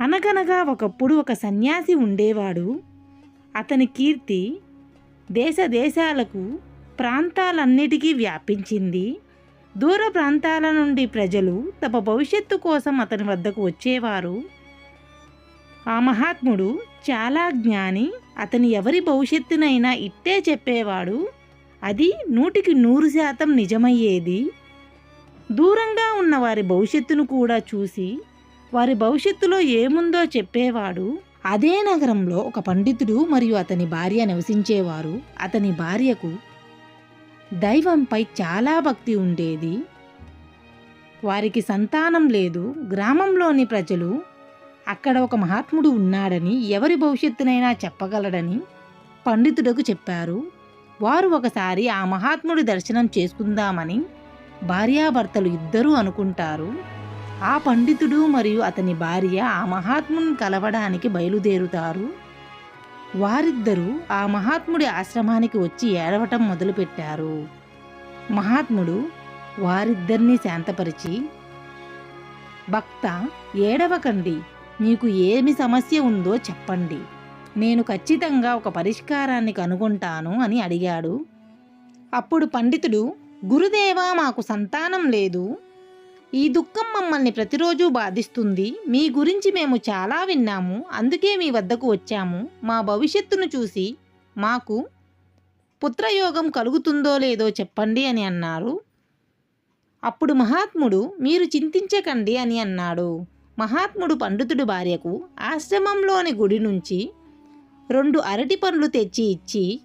అనగనగా ఒకప్పుడు ఒక సన్యాసి ఉండేవాడు. అతని కీర్తి దేశ దేశాలకు ప్రాంతాలన్నిటికీ వ్యాపించింది. దూర ప్రాంతాల నుండి ప్రజలు తమ భవిష్యత్తు కోసం అతని వద్దకు వచ్చేవారు. ఆ మహాత్ముడు చాలా జ్ఞాని అతని ఎవరి భవిష్యత్తునైనా ఇట్టే చెప్పేవాడు. అది నూటికి నూరు శాతం నిజమయ్యేది. దూరంగా ఉన్న వారి భవిష్యత్తును కూడా చూసి వారి భవిష్యత్తులో ఏముందో చెప్పేవాడు. అదే నగరంలో ఒక పండితుడు మరియు అతని భార్య నివసించేవారు. అతని భార్యకు దైవంపై చాలా భక్తి ఉండేది. వారికి సంతానం లేదు. గ్రామంలోని ప్రజలు అక్కడ ఒక మహాత్ముడు ఉన్నాడని ఎవరి భవిష్యత్తునైనా చెప్పగలడని పండితుడకు చెప్పారు. వారు ఒకసారి ఆ మహాత్ముడి దర్శనం చేసుకుందామని భార్యాభర్తలు ఇద్దరూ అనుకుంటారు. ఆ పండితుడు మరియు అతని భార్య ఆ మహాత్ముని కలవడానికి బయలుదేరుతారు. వారిద్దరూ ఆ మహాత్ముడి ఆశ్రమానికి వచ్చి ఏడవటం మొదలుపెట్టారు. మహాత్ముడు వారిద్దరినీ శాంతపరిచి భక్త ఏడవకండి. మీకు ఏమి సమస్య ఉందో చెప్పండి. నేను ఖచ్చితంగా ఒక పరిష్కారాన్ని కనుగొంటాను అని అడిగాడు. అప్పుడు పండితుడు గురుదేవా మాకు సంతానం లేదు. ఈ దుఃఖం మమ్మల్ని ప్రతిరోజు బాధిస్తుంది. మీ గురించి మేము చాలా విన్నాము. అందుకే మీ వద్దకు వచ్చాము. మా భవిష్యత్తును చూసి మాకు పుత్రయోగం కలుగుతుందో లేదో చెప్పండి అని అన్నారు. అప్పుడు మహాత్ముడు మీరు చింతించకండి అని అన్నాడు. మహాత్ముడు పండితుడి భార్యకు ఆశ్రమంలోని గుడి నుంచి రెండు అరటి పండ్లు తెచ్చి ఇచ్చి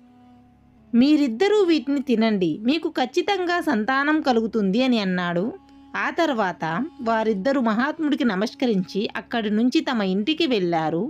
మీరిద్దరూ వీటిని తినండి. మీకు ఖచ్చితంగా సంతానం కలుగుతుంది అని అన్నాడు. ఆ తర్వాత వారిద్దరూ మహాత్ముడికి నమస్కరించి అక్కడి నుంచి తమ ఇంటికి వెళ్ళారు.